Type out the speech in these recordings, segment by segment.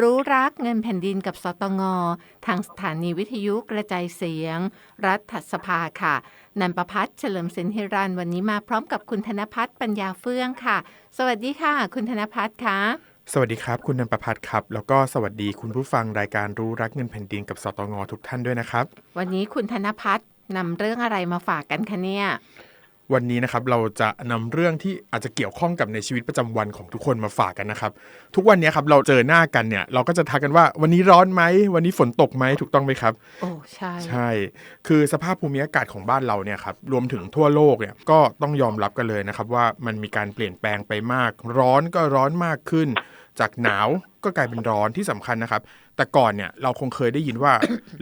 รู้รักเงินแผ่นดินกับสตง ทางสถานีวิทยุกระจายเสียง รัฐสภาค่ะ นันประพัฒน์เฉลิมสินธิรันวันนี้มาพร้อมกับคุณธนพัฒน์ปัญญาเฟื่องค่ะ สวัสดีค่ะ คุณธนพัฒน์คะสวัสดีครับ คุณนันประพัฒน์ครับ แล้วก็สวัสดีคุณผู้ฟังรายการรู้รักเงินแผ่นดินกับสตง ทุกท่านด้วยนะครับ วันนี้คุณธนพัฒน์นำเรื่องอะไรมาฝากกันคะเนี่ย วันนี้นะครับเราจะนำเรื่องที่อาจจะเกี่ยวข้องกับในชีวิตประจำวันของทุกคนมาฝากกันนะครับ ทุกวันนี้ครับเราเจอหน้ากันเนี่ย เราก็จะทักกันว่าวันนี้ร้อนไหมวันนี้ฝนตกไหมถูกต้องไหมครับ โอ้ใช่ใช่ คือสภาพภูมิอากาศของบ้านเราเนี่ยครับรวมถึงทั่วโลกเนี่ยก็ต้องยอมรับกันเลยนะครับ ว่ามันมีการเปลี่ยนแปลงไปมาก ร้อนก็ร้อนมากขึ้น จากหนาวก็กลายเป็นร้อนที่สำคัญนะครับ แต่ก่อนเนี่ยเราคงเคยได้ยินว่า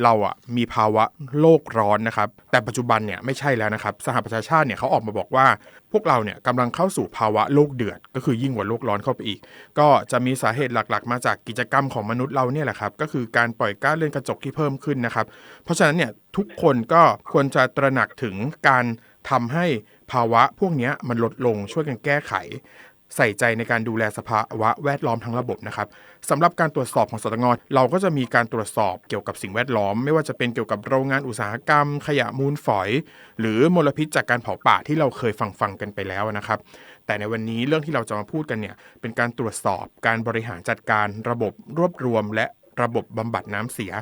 เราอะมีภาวะโลกร้อนนะครับ แต่ปัจจุบันเนี่ยไม่ใช่แล้วนะครับ สหประชาชาติเนี่ยเขาออกมาบอกว่า พวกเราเนี่ยกำลังเข้าสู่ภาวะโลกเดือด ก็คือยิ่งกว่าโลกร้อนเข้าไปอีก ก็จะมีสาเหตุหลักๆ มาจากกิจกรรมของมนุษย์เราเนี่ยแหละครับ ก็คือการปล่อยก๊าซเรือนกระจกที่เพิ่มขึ้นนะครับ เพราะฉะนั้นเนี่ยทุกคนก็ควรจะตระหนักถึงการทำให้ภาวะพวกนี้มันลดลงช่วยกันแก้ไข ใส่ใจในการดูแลสภาวะแวดล้อมทั้งระบบนะครับสำหรับการตรวจสอบของสตงเราก็จะมีการตรวจสอบเกี่ยวกับสิ่งแวดล้อม ไม่ว่าจะเป็นเกี่ยวกับโรงงานอุตสาหกรรม ขยะมูลฝอย หรือมลพิษจากการเผาป่าที่เราเคยฟังฟังกันไปแล้วนะครับ แต่ในวันนี้เรื่องที่เราจะมาพูดกันเนี่ยเป็นการตรวจสอบการบริหารจัดการระบบรวบรวม และระบบบำบัดน้ำเสีย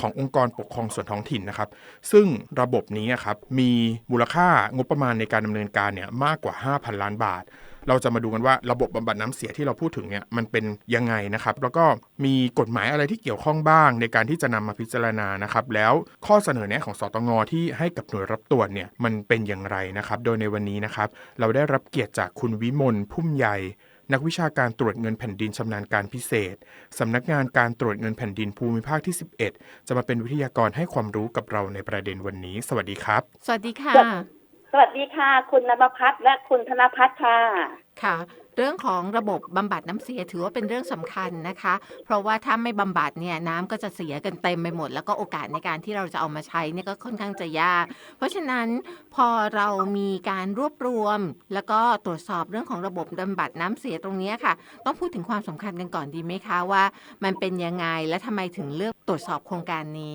ขององค์กรปกครองส่วนท้องถิ่นนะครับ ซึ่งระบบนี้ครับมีมูลค่างบประมาณในการดำเนินการเนี่ยมากกว่า 5,000 ล้านบาท เราจะมาดูกันว่าระบบบำบัดน้ำเสียที่เราพูดถึงเนี่ยมันเป็นยังไงนะครับ แล้วก็มีกฎหมายอะไรที่เกี่ยวข้องบ้างในการที่จะนำมาพิจารณานะครับ แล้วข้อเสนอแนะของสตงที่ให้กับหน่วยรับตรวจเนี่ยมันเป็นอย่างไรนะครับ โดยในวันนี้นะครับ เราได้รับเกียรติจากคุณวิมลพุ่มใหญ่นักวิชาการตรวจเงินแผ่นดินชำนาญการพิเศษ สำนักงานการตรวจเงินแผ่นดินภูมิภาคที่ 11 จะมาเป็นวิทยากรให้ความรู้กับเราในประเด็นวันนี้ สวัสดีครับ สวัสดีค่ะ สวัสดีค่ะ คุณนภพัฒน์และคุณธนพัฒน์ค่ะ ค่ะ เรื่องของระบบบำบัดน้ำเสียถือว่าเป็นเรื่องสำคัญนะคะ เพราะว่าถ้าไม่บำบัดเนี่ยน้ำก็จะเสียกันเต็มไปหมด แล้วก็โอกาสในการที่เราจะเอามาใช้เนี่ยก็ค่อนข้างจะยาก เพราะฉะนั้นพอเรามีการรวบรวม แล้วก็ตรวจสอบเรื่องของระบบบำบัดน้ำเสียตรงนี้ค่ะ ต้องพูดถึงความสำคัญกันก่อนดีไหมคะว่า มันเป็นยังไงและทำไมถึงเลือกตรวจสอบโครงการนี้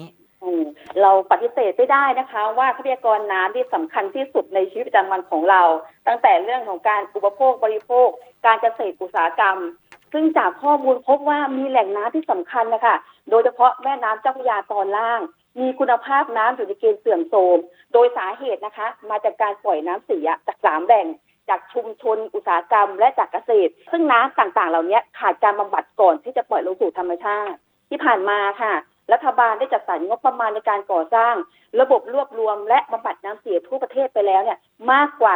เราปฏิเสธไม่ได้นะคะ ว่าทรัพยากรน้ำที่สำคัญที่สุดในชีวิตประจำวันของเรา ตั้งแต่เรื่องของการอุปโภคบริโภค การเกษตรอุตสาหกรรม ซึ่งจากข้อมูลพบว่ามีแหล่งน้ำที่สำคัญนะคะ โดยเฉพาะแม่น้ำเจ้าพระยาตอนล่าง มีคุณภาพน้ำอยู่ในเกณฑ์เสื่อมโทรมโดยสาเหตุนะคะ มาจากการปล่อยน้ำเสียจากสามแหล่งจากชุมชนอุตสาหกรรม และจากเกษตร ซึ่งน้ำต่างๆ เหล่านี้ขาดการบำบัดก่อนที่จะปล่อยลงสู่ธรรมชาติ ที่ผ่านมาค่ะ รัฐบาลได้จัดสรรงบประมาณในการก่อสร้าง ระบบรวบรวม และบำบัดน้ำเสียทั่วประเทศไปแล้วเนี่ยมากกว่า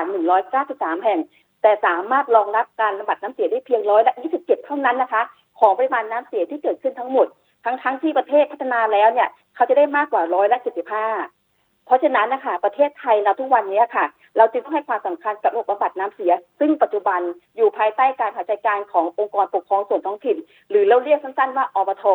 193 แห่ง แต่สามารถรองรับการบำบัดน้ำเสียได้เพียงร้อยละ 27 เท่านั้นนะคะ ของปริมาณน้ำเสียที่เกิดขึ้นทั้งหมด ทั้งทั้งที่ประเทศพัฒนาแล้วเนี่ยเขาจะได้มากกว่าร้อยละ 75เพราะฉะนั้นนะคะประเทศไทยเราทุกวันนี้ค่ะ เราจึงต้องให้ความสำคัญกับระบบบำบัดน้ำเสีย ซึ่งปัจจุบันอยู่ภายใต้การหาจัดการขององค์กรปกครองส่วนท้องถิ่น หรือเราเรียกสั้นๆว่าอบท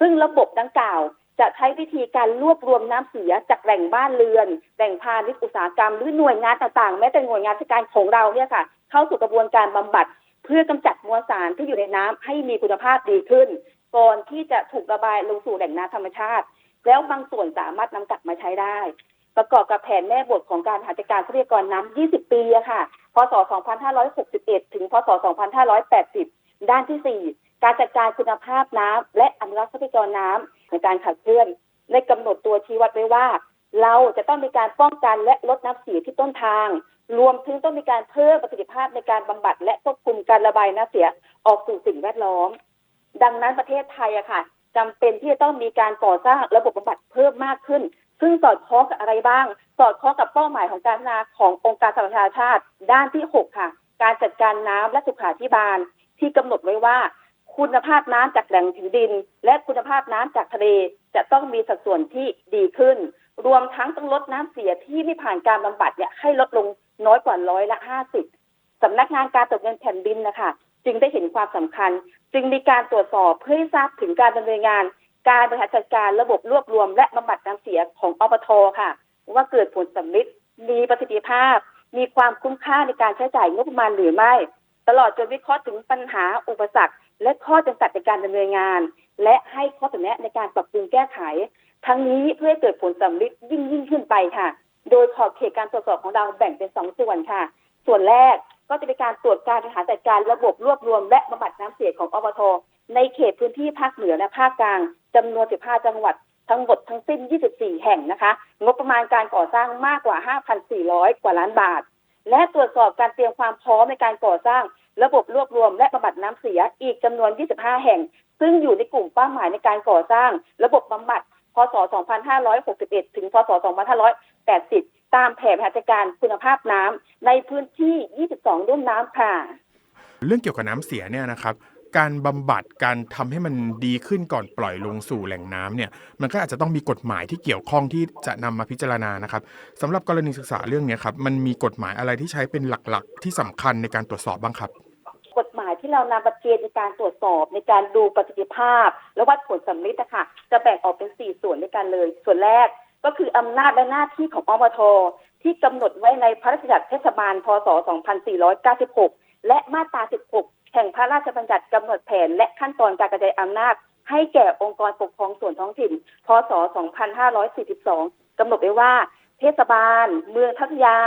ซึ่งระบบดังกล่าวจะใช้วิธีการรวบรวมน้ำเสียจากแหล่งบ้านเรือน แหล่งพาณิชย์อุตสาหกรรม หรือหน่วยงานต่างๆ แม้แต่หน่วยงานราชการของเราเนี่ยค่ะ เข้าสู่กระบวนการบำบัด เพื่อกำจัดมวลสารที่อยู่ในน้ำให้มีคุณภาพดีขึ้น ก่อนที่จะถูกระบายลงสู่แหล่งน้ำธรรมชาติ แล้วบางส่วนสามารถนำกลับมาใช้ได้ ประกอบกับแผนแม่บทของการหาจัดการทรัพยากรน้ำ20 ปีอะค่ะ พศ 2561 ถึง พศ 2580 ด้านที่ 4 การจัดการคุณภาพน้ำและอนุรักษ์ทรัพยากรน้ำในการขับเคลื่อนได้กำหนดตัวชี้วัดไว้ว่า เราจะต้องมีการป้องกันและลดน้ำเสียที่ต้นทาง รวมถึงต้องมีการเพิ่มประสิทธิภาพในการบำบัด และควบคุมการระบายน้ำเสียออกสู่สิ่งแวดล้อม ดังนั้นประเทศไทยอะค่ะจำเป็นที่จะต้องมีการก่อสร้างระบบบำบัดเพิ่มมากขึ้น ซึ่งสอดคล้องกับอะไรบ้าง สอดคล้องกับเป้าหมายของการพัฒนาขององค์การสหประชาชาติ ด้านที่ 6 ค่ะ การจัดการน้ำและสุขาธิบาลที่กำหนดไว้ว่า คุณภาพน้ำจากแหล่งผิวดิน และคุณภาพน้ำจากทะเลจะต้องมีสัดส่วนที่ดีขึ้น รวมทั้งต้องลดน้ำเสียที่ไม่ผ่านการบำบัดเนี่ยให้ลดลงน้อยกว่าร้อยละห้าสิบสำนักงานการตรวจเงินแผ่นดินนะคะจึงได้เห็นความสำคัญ จึงมีการตรวจสอบเพื่อให้ทราบถึงการดำเนินงาน การบริหารจัดการระบบรวบรวม และบำบัดน้ำเสียของอบทค่ะ ว่าเกิดผลสำลิดมีประสิทธิภาพ มีความคุ้มค่าในการใช้จ่ายงบประมาณหรือไม่ ตลอดจนวิเคราะห์ถึงปัญหาอุปสรรค และข้อจำกัดในการดำเนินงาน และให้ข้อเสนอในการปรับปรุงแก้ไข ทั้งนี้เพื่อให้เกิดผลสำลิดยิ่งยิ่งขึ้นไปค่ะ โดยขอบเขตการตรวจสอบของเราแบ่งเป็นสองส่วนค่ะ ส่วนแรกก็จะเป็นการตรวจการบริหารจัดการระบบรวบรวม และบำบัดน้ำเสียของอบทในเขตพื้นที่ภาคเหนือและภาคกลางจำนวน 15 จังหวัดทั้งหมดทั้งสิ้น 24 แห่งนะคะ งบประมาณการก่อสร้างมากกว่า 5,400 กว่าล้านบาท และตรวจสอบการเตรียมความพร้อมในการก่อสร้าง ระบบรวบรวมและบำบัดน้ำเสียอีกจำนวน 25 แห่ง ซึ่งอยู่ในกลุ่มเป้าหมายในการก่อสร้าง ระบบบำบัด พศ 2561 ถึง พศ 2580 ตามแผนบริหารจัดการคุณภาพน้ำในพื้นที่ 22 รุ่มน้ำค่ะ เรื่องเกี่ยวกับน้ำเสียเนี่ยนะครับการบำบัดการทำให้มันดีขึ้นก่อนปล่อยลงสู่แหล่งน้ำเนี่ยมันก็อาจจะต้องมีกฎหมายที่เกี่ยวข้องที่จะนำมาพิจารณานะครับสำหรับกรณีศึกษาเรื่องนี้ครับมันมีกฎหมายอะไรที่ใช้เป็นหลักๆ ที่สำคัญในการตรวจสอบบ้างครับ ที่เรานำมาเกณฑ์ในการตรวจสอบในการดูประสิทธิภาพ และวัดผลสำลิดนะคะจะแบ่งออกเป็น 4 ส่วนด้วยกันเลย ส่วนแรกก็คืออำนาจและหน้าที่ของอบทที่กำหนดไว้ในพระราชบัญญัติเทศบาล พศ 2496 และมาตรา 16 แห่งพระราชบัญญัติกำหนดแผน และขั้นตอนการกระจายอำนาจ ให้แก่องค์กรปกครองส่วนท้องถิ่น พศ 2542 กำหนดไว้ว่า เทศบาล เมืองพัทยา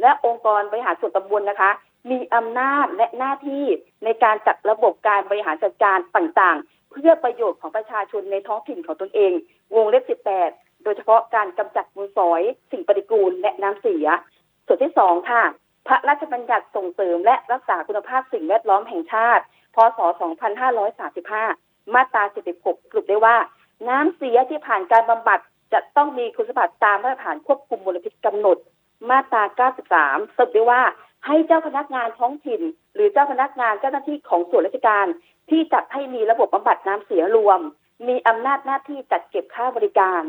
และองค์กรบริหารส่วนตำบลนะคะ มีอำนาจและหน้าที่ในการจัดระบบการบริหารจัดการต่างๆ เพื่อประโยชน์ของประชาชนในท้องถิ่นของตนเอง วงเล็บ 18 โดยเฉพาะการกำจัดมูลฝอย สิ่งปฏิกูลและน้ำเสีย ส่วนที่สองค่ะ พระราชบัญญัติส่งเสริมและรักษาคุณภาพสิ่งแวดล้อมแห่งชาติ พศ 2535 มาตรา 76 สรุปได้ว่า น้ำเสียที่ผ่านการบำบัดจะต้องมีคุณสมบัติตามมาตรฐานควบคุมมลพิษกำหนด มาตรา 93 สรุปได้ว่า ให้เจ้าพนักงานท้องถิ่น หรือเจ้าพนักงานเจ้าหน้าที่ของส่วนราชการ ที่จัดให้มีระบบบำบัดน้ำเสียรวม มีอำนาจหน้าที่จัดเก็บค่าบริการ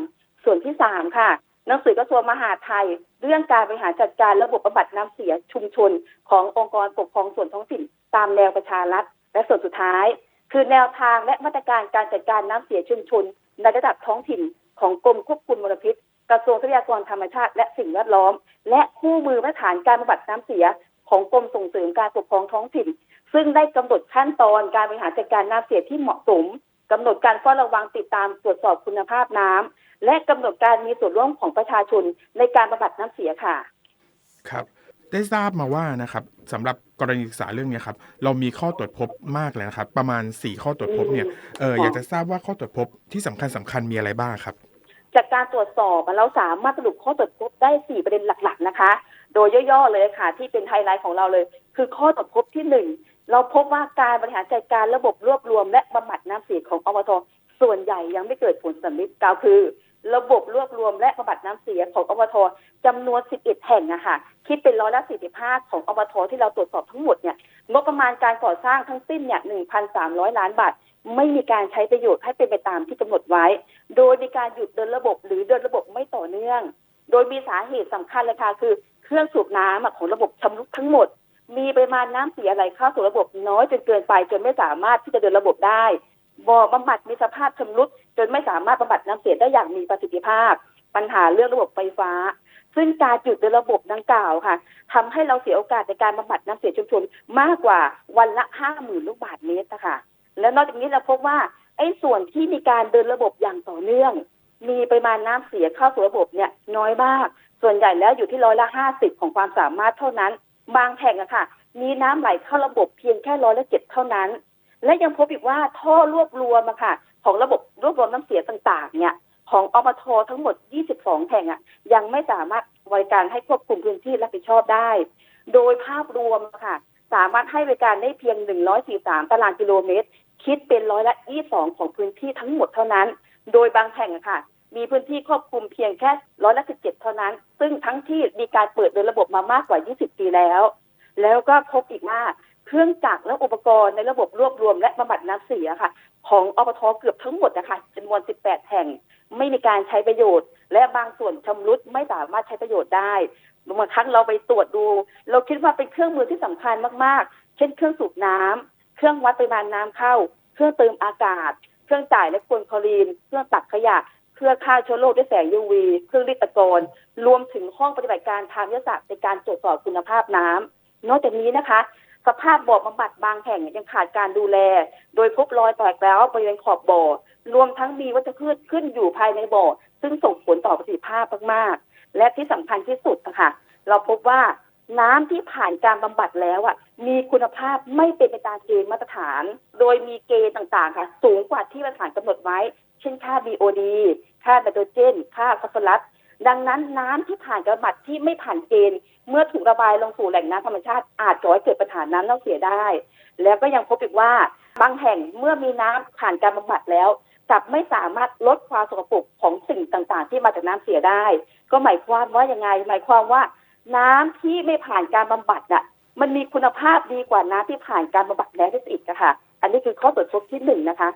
ส่วนที่สามค่ะหนังสือกระทรวงมหาดไทย เรื่องการบริหารจัดการระบบบำบัดน้ำเสียชุมชน ขององค์กรปกครองส่วนท้องถิ่น ตามแนวประชารัฐและส่วนสุดท้าย คือแนวทางและมาตรการการจัดการน้ำเสียชุมชน ในระดับท้องถิ่นของกรมควบคุมมลพิษ กระทรวงทรัพยากรธรรมชาติ และสิ่งแวดล้อม และคู่มือมาตรฐานการบำบัดน้ำเสียของกรมส่งเสริมการปกครองท้องถิ่น ซึ่งได้กำหนดขั้นตอนการบริหารจัดการน้ำเสียที่เหมาะสมกำหนดการเฝ้าระวังติดตามตรวจสอบคุณภาพน้ำและกำหนดการมีส่วนร่วมของประชาชนในการบำบัดน้ำเสียค่ะ ครับ ได้ทราบมาว่านะครับสำหรับกรณีศึกษาเรื่องเนี้ยครับเรามีข้อตรวจพบมากเลยนะครับ ประมาณ 4 ข้อตรวจพบเนี่ยเออค่ะอยากจะทราบว่าข้อตรวจพบที่สำคัญสำคัญมีอะไรบ้างครับ จากการตรวจสอบเราสามารถสรุปข้อตรวจพบได้ 4 ประเด็นหลัก ๆ นะคะ โดยย่อๆเลยค่ะ ที่เป็นไฮไลท์ของเราเลย คือข้อตรวจพบที่ 1 เราพบว่าการบริหารจัดการระบบรวบรวม และบำบัดน้ำเสียของอบทส่วนใหญ่ยังไม่เกิดผลสำลิดกล่าวคือ ระบบรวบรวมและบำบัดน้ำเสียของอบทจำนวน 11 แห่งนะคะคิดเป็นร้อยละ 45 ของอบทที่เราตรวจสอบทั้งหมดเนี่ยงบประมาณการก่อสร้างทั้งสิ้นเนี่ย 1,300 ล้านบาท ไม่มีการใช้ประโยชน์ให้เป็นไปตามที่กำหนดไว้ โดยมีการหยุดเดินระบบหรือเดินระบบไม่ต่อเนื่อง โดยมีสาเหตุสำคัญเลยค่ะคือเครื่องสูบน้ำอะของระบบชำรุดทั้งหมด มีปริมาณน้ำเสียไหลเข้าสู่ระบบน้อยจนเกินไปจนไม่สามารถที่จะเดินระบบได้บ่อบำบัดมีสภาพชำรุดจนไม่สามารถบำบัดน้ำเสียได้อย่างมีประสิทธิภาพ ปัญหาเรื่องระบบไฟฟ้า ซึ่งการหยุดเดินระบบดังกล่าวค่ะทำให้เราเสียโอกาสในการบำบัดน้ำเสียชุมชนมากกว่าวันละห้าหมื่นลูกบาศก์เมตรนะคะ แล้วนอกจากนี้เราพบว่าไอ้ส่วนที่มีการเดินระบบอย่างต่อเนื่อง มีปริมาณน้ำเสียเข้าสู่ระบบเนี่ยน้อยมาก ส่วนใหญ่แล้วอยู่ที่ร้อยละห้าสิบของความสามารถเท่านั้น บางแห่งอะค่ะ มีน้ำไหลเข้าระบบเพียงแค่ร้อยละเจ็ดเท่านั้น และยังพบอีกว่าท่อรวบรวมอะค่ะ ของระบบรวบรวมน้ำเสียต่างๆ เนี่ย ของอบททั้งหมด 22 แห่งอะยังไม่สามารถบริการให้ควบคุมพื้นที่รับผิดชอบได้ โดยภาพรวมอะค่ะสามารถให้บริการได้เพียง 143 ตารางกิโลเมตร คิดเป็นร้อยละ 22 ของพื้นที่ทั้งหมดเท่านั้น โดยบางแห่งอะค่ะ มีพื้นที่ควบคลุมเพียงแค่ร้อยละ 17 เท่านั้น ซึ่งทั้งที่มีการเปิดโดยระบบมามากกว่า 20 ปีแล้ว แล้วก็พบอีกว่าเครื่องจักรและอุปกรณ์ในระบบรวบรวมและบำบัดน้ำเสียค่ะ ของอบทเกือบทั้งหมดนะคะจำนวน 18 แห่ง ไม่มีการใช้ประโยชน์ และบางส่วนชำรุดไม่สามารถใช้ประโยชน์ได้บางครั้งเราไปตรวจดู เราคิดว่าเป็นเครื่องมือที่สำคัญมากๆ เช่นเครื่องสูบน้ำเครื่องวัดปริมาณน้ำเข้า เครื่องเติมอากาศ เครื่องจ่ายและควนคลอรีน เครื่องตักขยะ เครื่องฆ่าเชื้อโรคด้วยแสง UV เครื่องรีดตะกอนรวมถึงห้องปฏิบัติการทางวิทยาศาสตร์ในการตรวจสอบคุณภาพน้ำนอกจากนี้นะคะ สภาพบ่อบำบัดบางแห่งยังขาดการดูแล โดยพบรอยแตกแล้วบริเวณขอบบ่อ รวมทั้งมีวัชพืชขึ้นอยู่ภายในบ่อ ซึ่งส่งผลต่อประสิทธิภาพมากๆและที่สำคัญที่สุดนะคะเราพบว่า น้ำที่ผ่านการบำบัดแล้วอะมีคุณภาพไม่เป็นไปตามเกณฑ์มาตรฐาน โดยมีเกณฑ์ต่างๆ ค่ะ สูงกว่าที่มาตรฐานกำหนดไว้ เช่นค่า BOD ค่าไนโตรเจน ค่าฟอสฟอรัสดังนั้นน้ำที่ผ่านการบำบัดที่ไม่ผ่านเกณฑ์เมื่อถูกระบายลงสู่แหล่งน้ำธรรมชาติอาจก่อให้เกิดปัญหาน้ำเน่าเสียได้ แล้วก็ยังพบอีกว่าบางแห่งเมื่อมีน้ำผ่านการบำบัดแล้วกลับไม่สามารถลดความสกปรกของสิ่งต่างๆ ที่มาจากน้ำเสียได้ ก็หมายความว่ายังไง หมายความว่า น้ำที่ไม่ผ่านการบำบัดน่ะ มันมีคุณภาพดีกว่าน้ำที่ผ่านการบำบัดแล้วที่อีกค่ะ อันนี้คือข้อตรวจพบที่หนึ่งนะคะ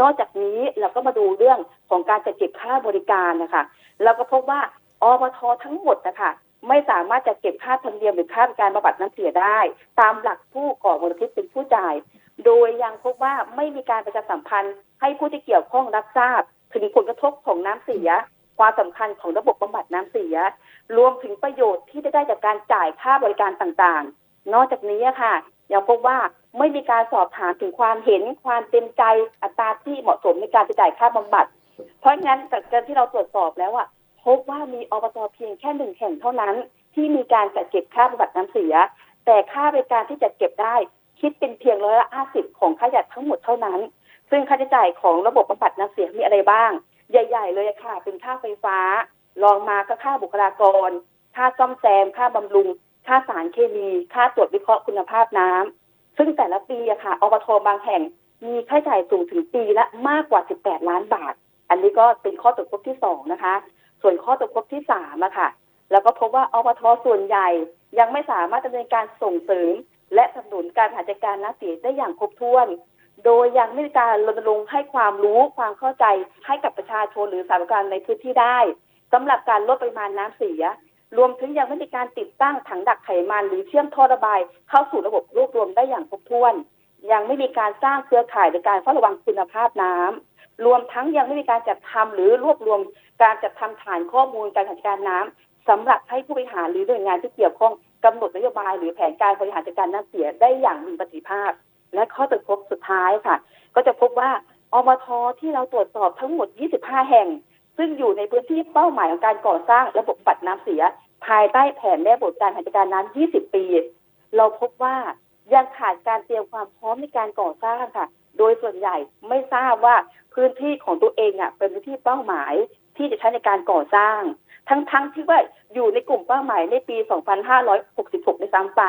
นอกจากนี้เราก็มาดูเรื่องของการจัดเก็บค่าบริการนะคะเราก็พบว่าอบททั้งหมดนะคะไม่สามารถจะเก็บค่าธรรมเนียมหรือค่าบริการบำบัดน้ำเสียได้ ตามหลักผู้ก่อมลพิษเป็นผู้จ่าย โดยยังพบว่าไม่มีการประชาสัมพันธ์ให้ผู้ที่เกี่ยวข้องรับทราบ ถึงผลกระทบของน้ำเสีย ความสำคัญของระบบบำบัดน้ำเสีย รวมถึงประโยชน์ที่จะได้จากการจ่ายค่าบริการต่างๆ นอกจากนี้ค่ะยังพบว่าไม่มีการสอบถามถึงความเห็นความเต็มใจอัตราที่เหมาะสมในการจะจ่ายค่าบำบัด เพราะงั้นจากการที่เราตรวจสอบแล้วอะพบว่ามีอบตเพียงแค่หนึ่งแห่งเท่านั้น ที่มีการจัดเก็บค่าบำบัดน้ำเสีย แต่ค่าบริการที่จัดเก็บได้คิดเป็นเพียงร้อยละห้าสิบของค่าใช้จ่ายทั้งหมดเท่านั้น ซึ่งค่าใช้จ่ายของระบบบำบัดน้ำเสียมีอะไรบ้าง ใหญ่ ๆ เลยค่ะ เป็นค่าไฟฟ้า รองมาก็ค่าบุคลากร ค่าซ่อมแซม ค่าบำรุง ค่าสารเคมี ค่าตรวจวิเคราะห์คุณภาพน้ำซึ่งแต่ละปีอะค่ะอบทบางแห่งมีค่าใช้จ่ายสูงถึงปีละมากกว่า 18 ล้านบาท อันนี้ก็เป็นข้อตรวจพบที่สองนะคะ ส่วนข้อตรวจพบที่สามอะค่ะ แล้วก็พบว่าอบทส่วนใหญ่ยังไม่สามารถดำเนินการส่งเสริม และสนับสนุนการหาจัดการน้ำเสียได้อย่างครบถ้วน โดยยังไม่มีการรณรงค์ให้ความรู้ความเข้าใจให้กับประชาชนหรือสถานการณในพื้นที่ได้สำหรับการลดปริมาณน้ำเสีย รวมถึงยังไม่มีการติดตั้งถังดักไขมันหรือเชื่อมท่อระบาย เข้าสู่ระบบรวบรวมได้อย่างครบถ้วน ยังไม่มีการสร้างเครือข่ายในการเฝ้าระวังคุณภาพน้ำรวมทั้งยังไม่มีการจัดทำหรือรวบรวมการจัดทำฐานข้อมูลการจัดการน้ำสำหรับให้ผู้บริหารหรือหน่วยงานที่เกี่ยวข้องกำหนดนโยบายหรือแผนการบริหารจัดการน้ำเสียได้อย่างมีประสิทธิภาพ และข้อตรวจพบสุดท้ายค่ะ ก็จะพบว่าอบทที่เราตรวจสอบทั้งหมด 25 แห่ง ซึ่งอยู่ในพื้นที่เป้าหมายของการก่อสร้างระบบบัดน้ำเสีย ภายใต้แผนแม่บทการจัดการน้ำ 20 ปี เราพบว่ายังขาดการเตรียมความพร้อมในการก่อสร้างค่ะ โดยส่วนใหญ่ไม่ทราบว่าพื้นที่ของตัวเองอะเป็นพื้นที่เป้าหมายที่จะใช้ในการก่อสร้าง ทั้งๆที่ว่าอยู่ในกลุ่มเป้าหมายในปี 2566ในซ้ำไป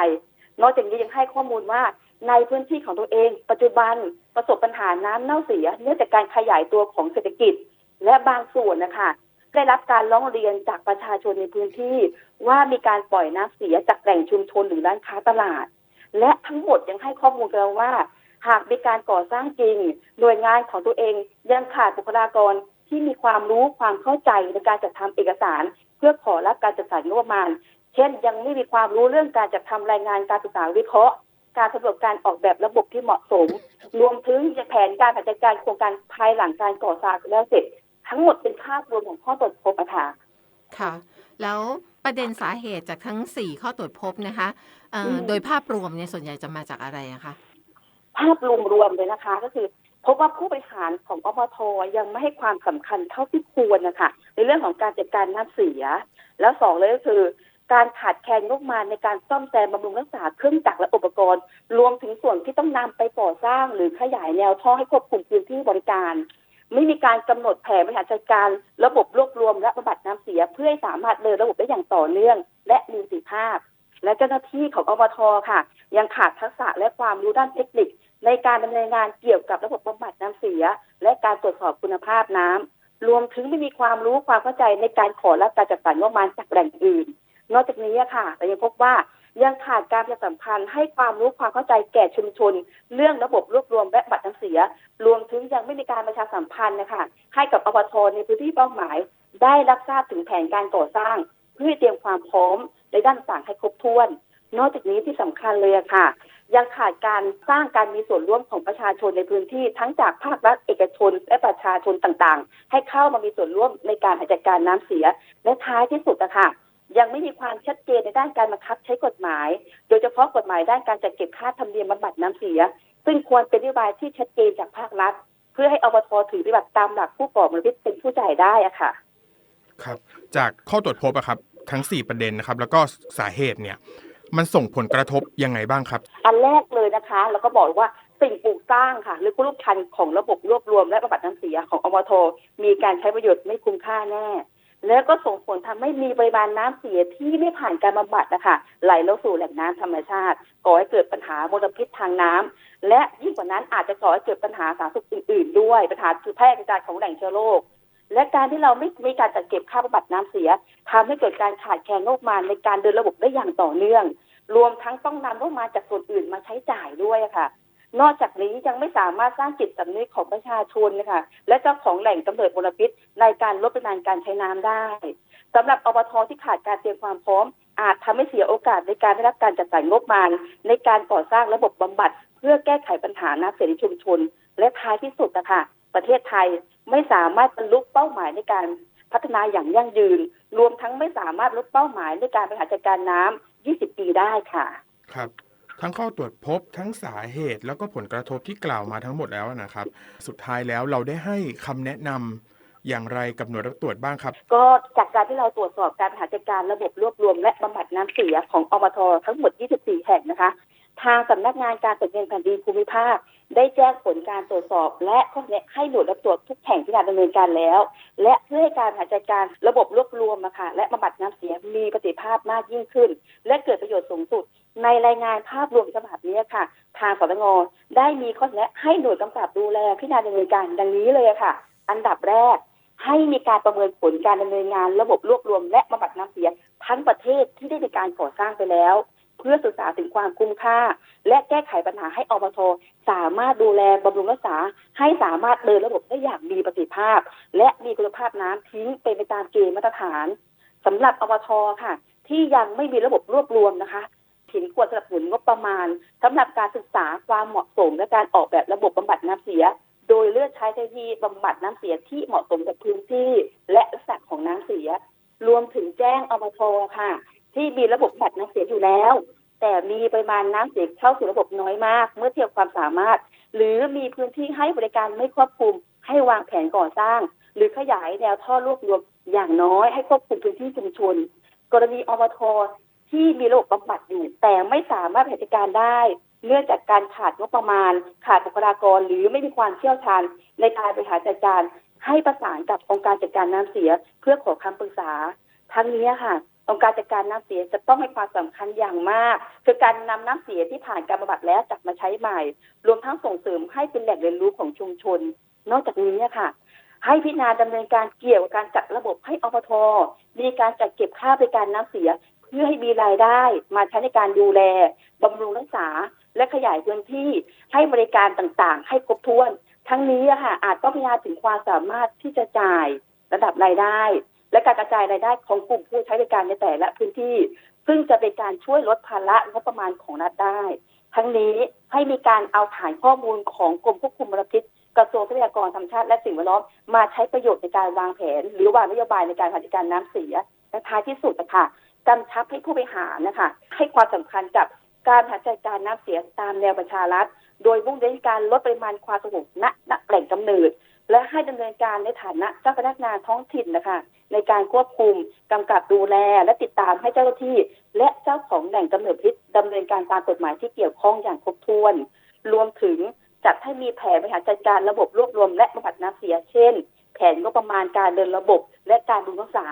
นอกจากนี้ยังให้ข้อมูลว่า ในพื้นที่ของตัวเอง ปัจจุบันประสบปัญหาน้ำเน่าเสีย เนื่องจากการขยายตัวของเศรษฐกิจ และบางส่วนนะคะได้รับการร้องเรียนจากประชาชนในพื้นที่ ว่ามีการปล่อยน้ำเสียจากแหล่งชุมชนหรือร้านค้าตลาด และทั้งหมดยังให้ข้อมูลกันว่า หากมีการก่อสร้างจริง หน่วยงานของตัวเองยังขาดบุคลากรที่มีความรู้ความเข้าใจในการจัดทำเอกสาร เพื่อขอรับการจัดสรรงบประมาณ เช่น ยังไม่มีความรู้เรื่องการจัดทำรายงานการศึกษาวิเคราะห์ การสำรวจการออกแบบระบบที่เหมาะสม รวมถึงแผนการจัดการโครงการภายหลังการก่อสร้างแล้วเสร็จ ทั้งหมดเป็นภาพรวมของข้อตรวจพบอะค่ะค่ะ แล้วประเด็นสาเหตุจากทั้ง 4 ข้อตรวจพบนะคะเอ่ออมโดยภาพรวมเนี่ยส่วนใหญ่จะมาจากอะไรอะคะภาพรวมรวมเลยนะคะ ก็คือ พบว่าผู้บริหารของอบทยังไม่ให้ความสำคัญเท่าที่ควรนะคะในเรื่องของการจัดการน้ำเสีย แล้วสองเลยก็คือ การขาดแคลนงบประมาณในการซ่อมแซมบำรุงรักษาเครื่องจักรและอุปกรณ์ รวมถึงส่วนที่ต้องนำไปก่อสร้าง หรือขยายแนวท่อให้ควบคุมพื้นที่บริการ ไม่มีการกำหนดแผนบริหารจัดการ ระบบรวบรวมและบำบัดน้ำเสียเพื่อให้สามารถเดินระบบได้อย่างต่อเนื่อง และมีประสิทธิภาพ และเจ้าหน้าที่ของอบทค่ะ ยังขาดทักษะและความรู้ด้านเทคนิค ในการดำเนินงานเกี่ยวกับระบบบำบัดน้ำเสีย และการตรวจสอบคุณภาพน้ำรวมถึงไม่มีความรู้ความเข้าใจในการขอรับการจัดสรรงบประมาณจากแหล่งอื่น นอกจากนี้ค่ะเรายังพบว่ายังขาดการประชาสัมพันธ์ให้ความรู้ความเข้าใจแก่ชุมชน เรื่องระบบรวบรวมและบัตรน้ำเสีย รวมถึงยังไม่มีการประชาสัมพันธ์นะคะให้กับอบทในพื้นที่เป้าหมาย ได้รับทราบถึงแผนการก่อสร้าง เพื่อเตรียมความพร้อมในด้านต่างให้ครบถ้วน นอกจากนี้ที่สำคัญเลยค่ะ ยังขาดการสร้างการมีส่วนร่วมของประชาชนในพื้นที่ทั้งจากภาครัฐเอกชน และประชาชนต่างๆ ให้เข้ามามีส่วนร่วมในการจัดการน้ำเสียและท้ายที่สุดอะค่ะ ยังไม่มีความชัดเจนในด้านการบังคับใช้กฎหมาย โดยเฉพาะกฎหมายด้านการจัดเก็บค่าธรรมเนียมบำบัดน้ำเสีย ซึ่งควรเป็นนโยบายที่ชัดเจนจากภาครัฐ เพื่อให้อบทถือปฏิบัติตามหลักผู้ก่อมลพิษเป็นผู้จ่ายได้อะค่ะ ครับ จากข้อตรวจพบอะครับทั้ง 4 ประเด็นนะครับ แล้วก็สาเหตุเนี่ย มันส่งผลกระทบยังไงบ้างครับ อันแรกเลยนะคะ แล้วก็บอกว่าสิ่งปลูกสร้างค่ะ หรือคุณลูกชันของระบบรวบรวมและบำบัดน้ำเสียของอมทมีการใช้ประโยชน์ไม่คุ้มค่าแน่ แล้วก็ส่งผลทำให้มีปริมาณน้ำเสียที่ไม่ผ่านการบำบัดนะคะไหลลงสู่แหล่งน้ำธรรมชาติ ก่อให้เกิดปัญหามลพิษทางน้ำและยิ่งกว่านั้นอาจจะก่อให้เกิดปัญหาสาธารณสุขอื่น ๆ ด้วยปัญหาคือแพร่กระจายของแหล่งเชื้อโรคและการที่เราไม่มีการจัดเก็บค่าบำบัดน้ำเสียทำให้เกิดการขาดแคลนงบประมาณในการเดินระบบได้อย่างต่อเนื่อง รวมทั้งต้องนำงบประมาณจากส่วนอื่นมาใช้จ่ายด้วยะค่ะ นอกจากนี้ยังไม่สามารถสร้างจิตสำนึกของประชาชนนะคะและเจ้าของแหล่งกำเนิดมลพิษในการลดปริมาณการใช้น้ำได้สำหรับอบทที่ขาดการเตรียมความพร้อม อาจทำให้เสียโอกาสในการได้รับการจัดสรรงบประมาณ ในการก่อสร้างระบบบำบัด เพื่อแก้ไขปัญหาน้ำเสียในชุมชน และท้ายที่สุดนะคะประเทศไทยไม่สามารถบรรลุเป้าหมายในการพัฒนาอย่างยั่งยืน รวมทั้งไม่สามารถลดเป้าหมายในการบริหารจัดการน้ำ20 ปีได้ค่ะ ครับ ทั้งข้อตรวจพบทั้งสาเหตุ แล้วก็ผลกระทบที่กล่าวมาทั้งหมดแล้วนะครับ สุดท้ายแล้วเราได้ให้คำแนะนำอย่างไรกับหน่วยรับตรวจบ้างครับ ก็จากการที่เราตรวจสอบการบริหารจัดการระบบรวบรวม และบำบัดน้ำเสียของอมททั้งหมด 24 แห่งนะคะ ทางสำนักงานการตรวจเงินแผ่นดินภูมิภาค ได้แจ้งผลการตรวจสอบ และข้อแนะให้หน่วยรับตรวจทุกแห่งที่การดำเนินการแล้ว และเพื่อให้การหาจัดการระบบรวบรวมนะคะและบำบัดน้ำเสียมีประสิทธิภาพมากยิ่งขึ้น และเกิดประโยชน์สูงสุด ในรายงานภาพรวมฉบับนี้ค่ะ ทางสตงได้มีข้อแนะให้หน่วยกำกับดูแลพิจารณาดำเนินการดังนี้เลยค่ะ อันดับแรก ให้มีการประเมินผลการดำเนินงาน ระบบรวบรวม และบำบัดน้ำเสียทั้งประเทศที่ได้มีการก่อสร้างไปแล้ว เพื่อศึกษาถึงความคุ้มค่า และแก้ไขปัญหาให้อบท สามารถดูแลบำรุงรักษาให้สามารถเดินระบบได้อย่างมีประสิทธิภาพ และมีคุณภาพน้ำทิ้งเป็นไปตามเกณฑ์มาตรฐานสำหรับอบทค่ะ ที่ยังไม่มีระบบรวบรวมนะคะถินควรสนับสนุนงบประมาณสำหรับการศึกษาความเหมาะสมและการออกแบบระบบบำบัดน้ำเสีย โดยเลือกใช้เทคโนโลยีบำบัดน้ำเสียที่เหมาะสมกับพื้นที่ และลักษณะของน้ำเสีย รวมถึงแจ้งอบทค่ะ ที่มีระบบบำบัดน้ำเสียอยู่แล้ว แต่มีปริมาณน้ำเสียเข้าสู่ระบบน้อยมาก เมื่อเทียบความสามารถ หรือมีพื้นที่ให้บริการไม่ครอบคลุม ให้วางแผนก่อสร้าง หรือขยายแนวท่อรวบรวมอย่างน้อยให้ควบคุมพื้นที่ชุมชน กรณีอบทที่มีระบบบำบัดอยู่ แต่ไม่สามารถบริหารจัดการได้เนื่องจากการขาดงบประมาณ ขาดบุคลากรหรือไม่มีความเชี่ยวชาญในการบริหารจัดการให้ประสานกับองค์การจัดการน้ำเสีย เพื่อขอคำปรึกษา ทั้งนี้ค่ะ องค์การจัดการน้ำเสียจะต้องให้ความสำคัญอย่างมาก คือการนำน้ำเสียที่ผ่านการบำบัดแล้วกลับมาใช้ใหม่ รวมทั้งส่งเสริมให้เป็นแหล่งเรียนรู้ของชุมชน นอกจากนี้เนี่ยค่ะ ให้พิจารณาดำเนินการเกี่ยวกับการจัดระบบให้อปทมีการจัดเก็บค่าบริการน้ำเสีย เพื่อให้มีรายได้มาใช้ในการดูแลบำรุงรักษา และขยายพื้นที่ให้บริการต่างๆ ให้ครบถ้วน ทั้งนี้ค่ะอาจต้องพิจารณาถึงความสามารถที่จะจ่ายระดับรายได้ และการกระจายรายได้ของกลุ่มผู้ใช้บริการในแต่ละพื้นที่ ซึ่งจะเป็นการช่วยลดภาระงบประมาณของรัฐได้ ทั้งนี้ให้มีการเอาฐานข้อมูลของกรมควบคุมมลพิษกระทรวงทรัพยากรธรรมชาติและสิ่งแวดล้อมมาใช้ประโยชน์ในการวางแผน หรือวางนโยบายในการจัดการน้ำเสียและท้ายที่สุดนะคะกำชับให้ผู้บริหารนะคะ ให้ความสำคัญกับการหาจัดการน้ำเสียตามแนวประชารัฐ โดยมุ่งเน้นการลดปริมาณความสงบณณแหล่งกำเนิด และให้ดำเนินการในฐานะเจ้าพนักงานท้องถิ่นนะคะ ในการควบคุมกำกับดูแล และติดตามให้เจ้าหน้าที่ และเจ้าของแหล่งกำเนิดพิษดำเนินการตามกฎหมายที่เกี่ยวข้องอย่างครบถ้วน รวมถึงจัดให้มีแผนบริหารจัดการระบบรวบรวม และบำบัดน้ำเสีย เช่น แผนงบประมาณการเดินระบบ และการบำรุงรักษา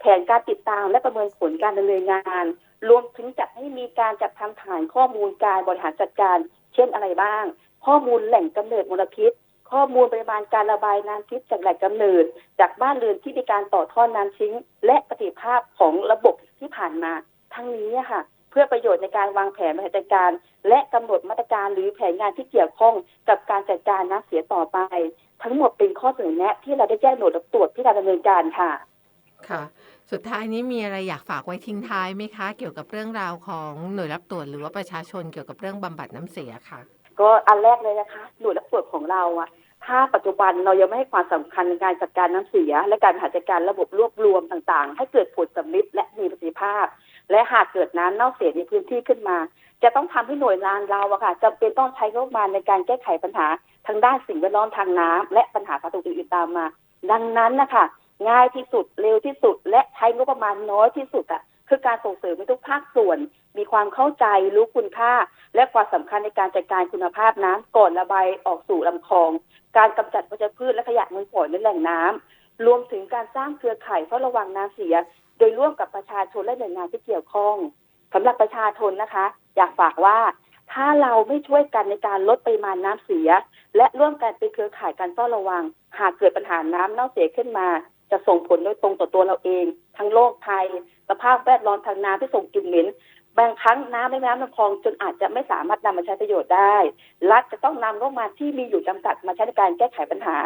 แผนการติดตามและประเมินผลการดำเนินงาน รวมถึงจัดให้มีการจัดทำฐานข้อมูลการบริหารจัดการ เช่นอะไรบ้าง ข้อมูลแหล่งกำเนิดมลพิษ ข้อมูลปริมาณการระบายน้ำทิพย์จากแหล่งกำเนิด จากบ้านเรือนที่มีการต่อท่อน้ำทิ้ง และประสิทธิภาพของระบบที่ผ่านมา ทั้งนี้อะค่ะเพื่อประโยชน์ในการวางแผนบริหารจัดการ และกำหนดมาตรการหรือแผนงานที่เกี่ยวข้องกับการจัดการน้ำเสียต่อไป ทั้งหมดเป็นข้อเสนอแนะ ที่เราได้แจ้งหน่วยรับตรวจที่เราดำเนินการค่ะ ค่ะ สุดท้ายนี้มีอะไรอยากฝากไว้ทิ้งท้ายไหมคะ เกี่ยวกับเรื่องราวของหน่วยรับตรวจหรือว่าประชาชนเกี่ยวกับเรื่องบำบัดน้ำเสียค่ะ ก็อันแรกเลยนะคะ หน่วยรับตรวจของเราอะ ถ้าปัจจุบันเรายังไม่ให้ความสำคัญในการจัดการน้ำเสีย และการบริหารจัดการระบบรวบรวมต่างๆ ให้เกิดผลสำลิดและมีประสิทธิภาพ และหากเกิดน้ำเน่าเสียในพื้นที่ขึ้นมา จะต้องทำให้หน่วยงานเราอะค่ะจำเป็นต้องใช้งบประมาณในการแก้ไขปัญหาทางด้านสิ่งแวดล้อมทางน้ำและปัญหาสาธารณสุขอื่นๆตามมา ดังนั้นนะคะง่ายที่สุดเร็วที่สุด และใช้งบประมาณน้อยที่สุดอะคือการส่งเสริมให้ทุกภาคส่วน มีความเข้าใจรู้คุณค่า และความสำคัญในการจัดการคุณภาพน้ำก่อนระบายออกสู่ลำคลอง การกำจัดวัชพืชและขยะมูลฝอยในแหล่งน้ำรวมถึงการสร้างเครือข่ายเฝ้าระวังน้ำเสีย โดยร่วมกับประชาชนและหน่วยงานที่เกี่ยวข้องสำหรับประชาชนนะคะ อยากฝากว่าถ้าเราไม่ช่วยกันในการลดปริมาณน้ำเสีย และร่วมกันเป็นเครือข่ายการเฝ้าระวัง หากเกิดปัญหาน้ำเน่าเสียขึ้นมา จะส่งผลโดยตรงต่อตัวเราเอง ทั้งโลกภัยสภาพแวดล้อมทางน้ำที่ส่งกลิ่นเหม็น บางครั้งน้ำในแม่น้ำลำคลองจนอาจจะไม่สามารถนำมาใช้ประโยชน์ได้ รัฐจะต้องนำงบประมาณที่มีอยู่จำกัดมาใช้ในการแก้ไขปัญหา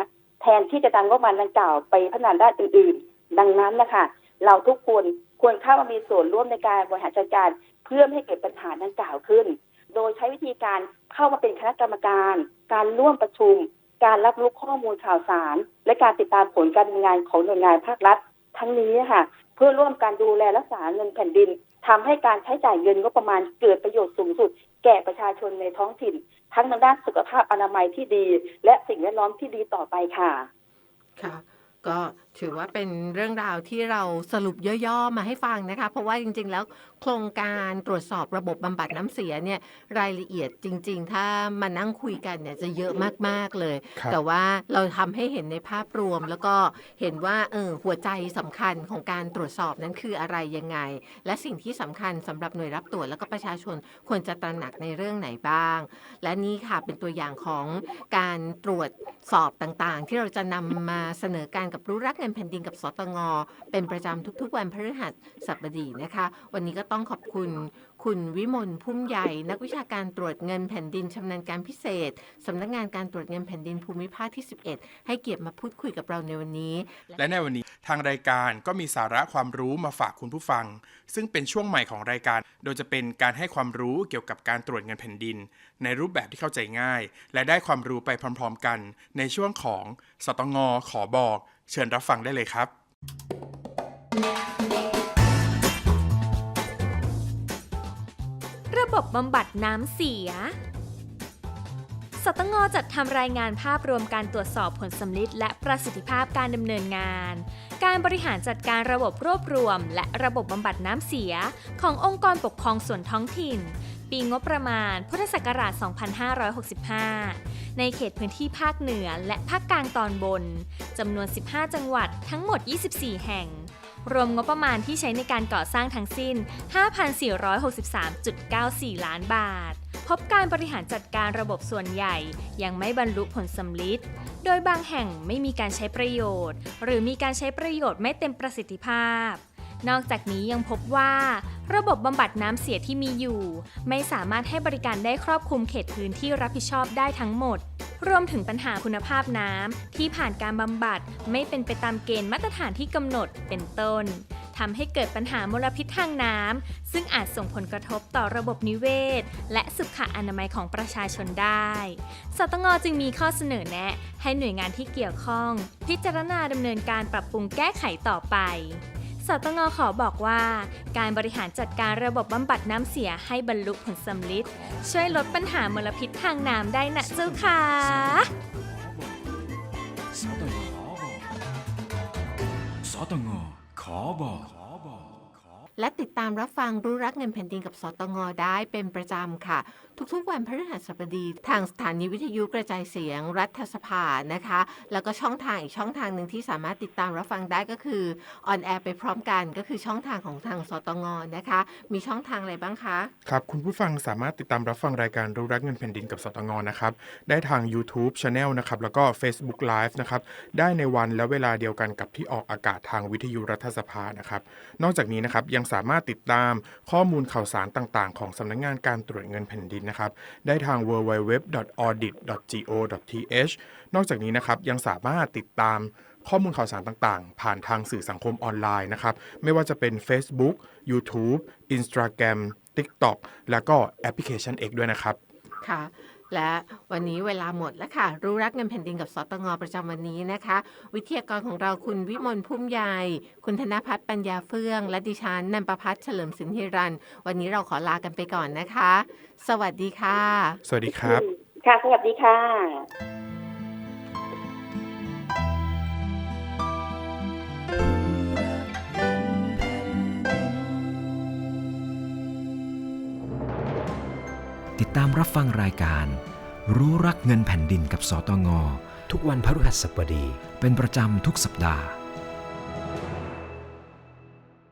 แทนที่จะนำงบประมาณดังกล่าวไปพัฒนาด้านอื่น ๆ ดังนั้นนะคะเราทุกคนควรเข้ามามีส่วนร่วมในการบริหารจัดการเพื่อให้เกิดปัญหาดังกล่าวขึ้น โดยใช้วิธีการเข้ามาเป็นคณะกรรมการ การร่วมประชุม การรับรู้ข้อมูลข่าวสาร และการติดตามผลการดำเนินงานของหน่วยงานภาครัฐ ทั้งนี้ค่ะเพื่อร่วมการดูแลรักษาเงินแผ่นดิน ทำให้การใช้จ่ายเงินงบประมาณเกิดประโยชน์สูงสุด แก่ประชาชนในท้องถิ่น ทั้งทางด้านสุขภาพอนามัยที่ดี และสิ่งแวดล้อมที่ดีต่อไปค่ะ ค่ะ ก็ ถือว่าเป็นเรื่องราวที่เราสรุปย่อๆมาให้ฟังนะคะ เพราะว่าจริง ๆ แล้วโครงการตรวจสอบระบบบำบัดน้ำเสียเนี่ยรายละเอียดจริง ๆ ถ้ามานั่งคุยกันเนี่ยจะเยอะมากๆเลย ครับ แต่ว่าเราทำให้เห็นในภาพรวม แล้วก็เห็นว่าเออหัวใจสำคัญของการตรวจสอบนั้นคืออะไรยังไง และสิ่งที่สำคัญสำหรับหน่วยรับตรวจแล้วก็ประชาชนควรจะตระหนักในเรื่องไหนบ้าง และนี่ค่ะเป็นตัวอย่างของการตรวจสอบต่างๆ ที่เราจะนำมาเสนอการกับรู้รักเงินแผ่นดินกับสตงเป็นประจำทุกๆ วันพฤหัสบดีนะคะ วันนี้ก็ต้องขอบคุณคุณวิมลพุ่มใหญ่ นักวิชาการตรวจเงินแผ่นดินชำนาญการพิเศษสำนักงานการตรวจเงินแผ่นดินภูมิภาคที่ 11 ให้เกียรติมาพูดคุยกับเราในวันนี้ และในวันนี้ทางรายการก็มีสาระความรู้มาฝากคุณผู้ฟัง ซึ่งเป็นช่วงใหม่ของรายการ โดยจะเป็นการให้ความรู้เกี่ยวกับการตรวจเงินแผ่นดิน ในรูปแบบที่เข้าใจง่าย และได้ความรู้ไปพร้อม ๆ กัน ในช่วงของสตงอขอบอก เชิญรับฟังได้เลยครับ ระบบบำบัดน้ำเสีย สตงจัดทำรายงานภาพรวมการตรวจสอบผลสำลิดและประสิทธิภาพการดำเนินงาน การบริหารจัดการระบบรวบรวม และระบบบำบัดน้ำเสีย ขององค์กรปกครองส่วนท้องถิ่น ปีงบประมาณ พุทธศักราช 2565 ในเขตพื้นที่ภาคเหนือและภาคกลางตอนบน จำนวน 15 จังหวัดทั้งหมด 24 แห่ง รวมงบประมาณที่ใช้ในการก่อสร้างทั้งสิ้น 5,463.94 ล้านบาท พบการบริหารจัดการระบบส่วนใหญ่ยังไม่บรรลุผลสำลิดโดยบางแห่งไม่มีการใช้ประโยชน์ หรือมีการใช้ประโยชน์ไม่เต็มประสิทธิภาพ นอกจากนี้ยังพบว่า ระบบบำบัดน้ำเสียที่มีอยู่ ไม่สามารถให้บริการได้ครอบคลุมเขตพื้นที่รับผิดชอบได้ทั้งหมด รวมถึงปัญหาคุณภาพน้ำที่ผ่านการบำบัดไม่เป็นไปตามเกณฑ์มาตรฐานที่กำหนดเป็นต้นทำให้เกิดปัญหามลพิษทางน้ำซึ่งอาจส่งผลกระทบต่อระบบนิเวศ และสุขอนามัยของประชาชนได้ สตงจึงมีข้อเสนอแนะ ให้หน่วยงานที่เกี่ยวข้อง พิจารณาดำเนินการปรับปรุงแก้ไขต่อไป สตงขอบอกว่า การบริหารจัดการระบบบำบัดน้ำเสียให้บรรลุผลสำลิดช่วยลดปัญหามลพิษทางน้ำได้นะเจ้าค่ะสตงขอบอกสตงขอบอก และติดตามรับฟังรู้รักเงินแผ่นดินกับสตงได้เป็นประจำค่ะ ทุกๆวันพฤหัสบดี ทางสถานีวิทยุกระจายเสียงรัฐสภานะคะ แล้วก็ช่องทางอีกช่องทางหนึ่งที่สามารถติดตามรับฟังได้ก็คือออนแอร์ไปพร้อมกันก็คือช่องทางของทางสตงนะคะ มีช่องทางอะไรบ้างคะ ครับ คุณผู้ฟังสามารถติดตามรับฟังรายการรู้รักเงินแผ่นดินกับสตงนะครับ ได้ทาง YouTube Channel นะครับ แล้วก็ Facebook Live นะครับ ได้ในวันและเวลาเดียวกันกับที่ออกอากาศทางวิทยุรัฐสภานะครับ นอกจากนี้นะครับยังยังสามารถติดตามข้อมูลข่าวสารต่างๆ ของสำนักงานการตรวจเงินแผ่นดินนะครับ ได้ทาง www.audit.go.th นอกจากนี้นะครับยังสามารถติดตามข้อมูลข่าวสารต่างๆ ผ่านทางสื่อสังคมออนไลน์นะครับ ไม่ว่าจะเป็น Facebook YouTube Instagram TikTok แล้วก็แอปพลิเคชัน X ด้วยนะครับ ค่ะ และวันนี้เวลาหมดแล้วค่ะ รู้รักเงินแผ่นดินกับสตงประจำวันนี้นะคะ วิทยากรของเราคุณวิมลพุ่มใหญ่ คุณธนพัฒน์ปัญญาเฟื่อง และดิฉันนันประพัฒน์เฉลิมสินธิรัน วันนี้เราขอลากันไปก่อนนะคะ สวัสดีค่ะ สวัสดีครับ ค่ะ สวัสดีค่ะ ตามรับฟังรายการ รู้รักเงินแผ่นดินกับสตง ทุกวันพฤหัสบดี เป็นประจำทุกสัปดาห์